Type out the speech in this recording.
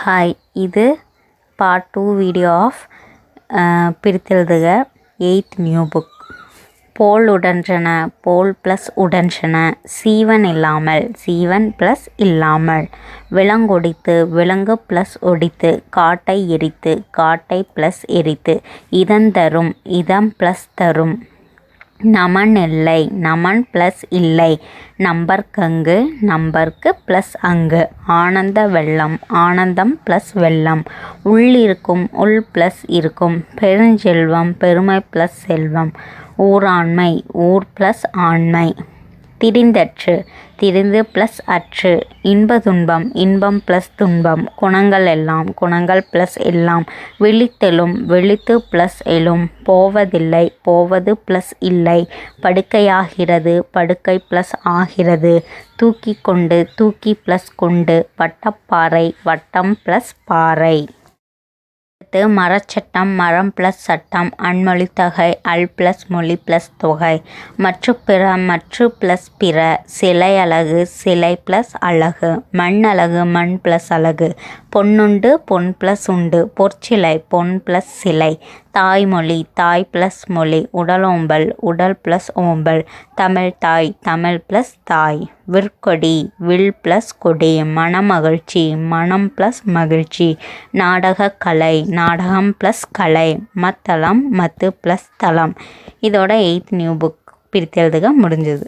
Hi இது part two video of பிரித்தெழுதுக. Eighth new book போல் உடன்றன. போல் ப்ளஸ் உடன்றன. சீவன் இல்லாமல் சீவன் ப்ளஸ் இல்லாமல். விலங்கொடித்து விலங்கு ப்ளஸ் ஒடித்து காட்டை எரித்து காட்டை ப்ளஸ் எரித்து. இதந்தரும் இதம் ப்ளஸ் தரும். நமன் இல்லை. நமன் ப்ளஸ் இல்லை. நம்பர்க்கங்கு நம்பர்க்கு ப்ளஸ் அங்கு. ஆனந்த வெள்ளம் ஆனந்தம் ப்ளஸ் வெள்ளம். உள்ளிருக்கும் உள் ப்ளஸ் இருக்கும். பெருஞ்செல்வம் பெருமை ப்ளஸ் செல்வம். ஊராண்மை ஊர் ப்ளஸ் ஆண்மை. திரிந்தற்று. திரிந்து ப்ளஸ் அற்று. இன்ப துன்பம் இன்பம் ப்ளஸ் துன்பம். குணங்கள் எல்லாம் குணங்கள் ப்ளஸ் எல்லாம். விழித்தெழும் விழித்து ப்ளஸ் எழும். போவதில்லை போவது ப்ளஸ் இல்லை. படுக்கையாகிறது படுக்கை ப்ளஸ் ஆகிறது. தூக்கி கொண்டு தூக்கி ப்ளஸ் கொண்டு. வட்டப்பாறை வட்டம் ப்ளஸ் பாறை. அடுத்து மரச்சட்டம் மரம் ப்ளஸ் சட்டம் அன்மொழித்தொகை அல் ப்ளஸ் மொழி ப்ளஸ் தொகை மற்று பிற மற்று ப்ளஸ் பிற சிலை அலகு சிலை ப்ளஸ் அழகு மண் அலகு மண் ப்ளஸ் அலகு பொன்னுண்டு பொன் ப்ளஸ் உண்டு பொற்சிலை பொன் ப்ளஸ் சிலை தாய்மொழி தாய் ப்ளஸ் மொழி உடலோம்பல் உடல் ப்ளஸ் ஓம்பல் தமிழ் தாய் தமிழ் ப்ளஸ் தாய். விற்கொடி வில் ப்ளஸ் கொடி மனமகிழ்ச்சி மனம் ப்ளஸ் மகிழ்ச்சி. நாடக கலை நாடகம் ப்ளஸ் கலை மத்தளம் மத்து ப்ளஸ் தளம். இதோட எயித் நியூ புக் பிரித்து எழுதுக முடிஞ்சது.